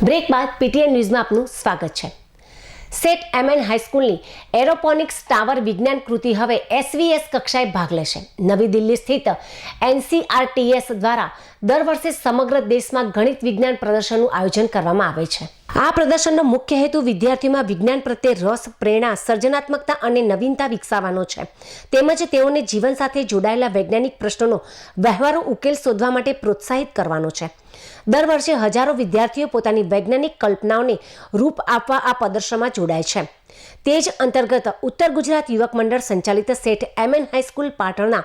Break બાદ PTN ન્યૂઝમાં આપનું સ્વાગત છે. સેટ એમએન હાઈસ્કૂલની એરોપોનિક્સ ટાવર વિજ્ઞાન કૃતિ હવે એસવીએસ કક્ષાએ ભાગ લેશે. નવી દિલ્હી સ્થિત એનસીઆરટીએસ દ્વારા દર વર્ષે સમગ્ર દેશમાં ગણિત વિજ્ઞાન પ્રદર્શનનું આયોજન કરવામાં આવે છે. આ પ્રદર્શનનો મુખ્ય હેતુ વિદ્યાર્થીઓમાં વિજ્ઞાન પ્રત્યે રસ, પ્રેરણા, સર્જનાત્મકતા અને નવીનતા વિકસાવવાનો છે. તેમજ તેઓને જીવન સાથે જોડાયેલા વૈજ્ઞાનિક પ્રશ્નોનો વ્યવહારો ઉકેલ શોધવા માટે પ્રોત્સાહિત કરવાનો છે. દર વર્ષે હજારો વિદ્યાર્થીઓ પોતાની વૈજ્ઞાનિક કલ્પનાઓને રૂપ આપવા આ પ્રદર્શનમાં જોડાય છે. તે જ અંતર્ગત ઉત્તર ગુજરાત યુવક મંડળ સંચાલિત સેઠ એમએન હાઈસ્કૂલ પાટણના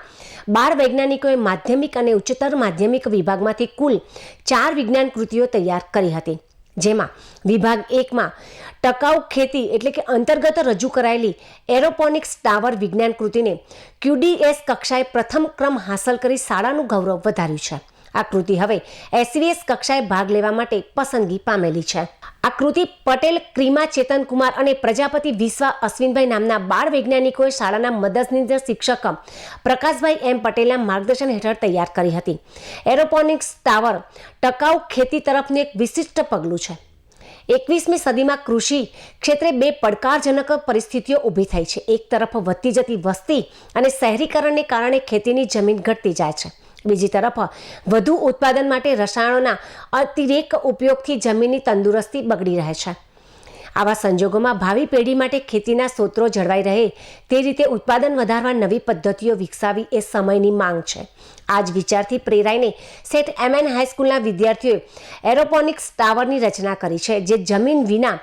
બાર વૈજ્ઞાનિકોએ માધ્યમિક અને ઉચ્ચતર માધ્યમિક વિભાગમાંથી કુલ ચાર વિજ્ઞાન કૃતિઓ તૈયાર કરી હતી. જેમાં વિભાગ એકમાં ટકાઉ ખેતી એટલે કે અંતર્ગત રજૂ કરાયેલી એરોપોનિક્સ ટાવર વિજ્ઞાન કૃતિને ક્યુડીએસ કક્ષાએ પ્રથમ ક્રમ હાંસલ કરી શાળાનું ગૌરવ વધાર્યું છે. આ કૃતિ હવે એસવીએસ કક્ષાએ ભાગ લેવા માટે પસંદગી પામેલી છે. આ કૃતિ પટેલ, ક્રીમા ચેતનકુમાર અને પ્રજાપતિ વિશ્વા અશ્વિનભાઈ નામના બાળ વૈજ્ઞાનિકોએ શાળાના મદદનીશ શિક્ષક પ્રકાશભાઈ એમ પટેલના માર્ગદર્શન હેઠળ તૈયાર કરી હતી. એરોપોનિક્સ ટાવર ટકાઉ ખેતી તરફનું એક વિશિષ્ટ પગલું છે. એકવીસમી સદીમાં કૃષિ ક્ષેત્રે બે પડકારજનક પરિસ્થિતિઓ ઊભી થઈ છે. એક તરફ વધતી જતી વસ્તી અને શહેરીકરણને કારણે ખેતીની જમીન ઘટતી જાય છે. બીજી તરફ, વધુ ઉત્પાદન માટે રસાયણોના અતિરેક ઉપયોગથી જમીનની તંદુરસ્તી બગડી રહે છે. આવા સંજોગોમાં ભાવિ પેઢી માટે ખેતીના સ્ત્રોતો જળવાઈ રહે, તે રીતે ઉત્પાદન વધારવા નવી પદ્ધતિઓ વિકસાવી એ સમયની માંગ છે. આ જ વિચારથી પ્રેરાઈને સેટ એમએન હાઈસ્કૂલના વિદ્યાર્થીઓએ એરોપોનિક્સ ટાવરની રચના કરી છે, જે જમીન વિના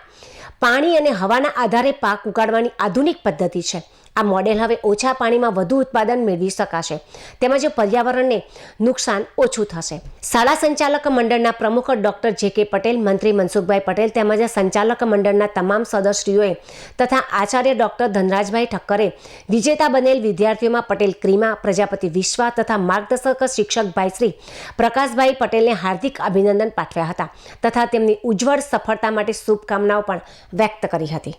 પાણી અને હવાના આધારે પાક ઉગાડવાની આધુનિક પદ્ધતિ છે. આ મોડેલ હવે ઓછા પાણીમાં વધુ ઉત્પાદન મેળવી શકાશે. તેમજ પર્યાવરણને નુકસાન ઓછું થશે. શાળા સંચાલક મંડળના પ્રમુખ ડોક્ટર જે કે પટેલ, મંત્રી મનસુખભાઈ પટેલ તેમજ સંચાલક મંડળના તમામ સદસ્યોએ તથા આચાર્ય ડોક્ટર ધનરાજભાઈ ઠક્કરે વિજેતા બનેલ વિદ્યાર્થીઓમાં પટેલ ક્રીમા, પ્રજાપતિ વિશ્વા તથા માર્ગદર્શક શિક્ષક ભાઈ શ્રી પ્રકાશભાઈ પટેલને હાર્દિક અભિનંદન પાઠવ્યા હતા તથા તેમની ઉજ્જવળ સફળતા માટે શુભકામનાઓ પણ વ્યક્ત કરી હતી.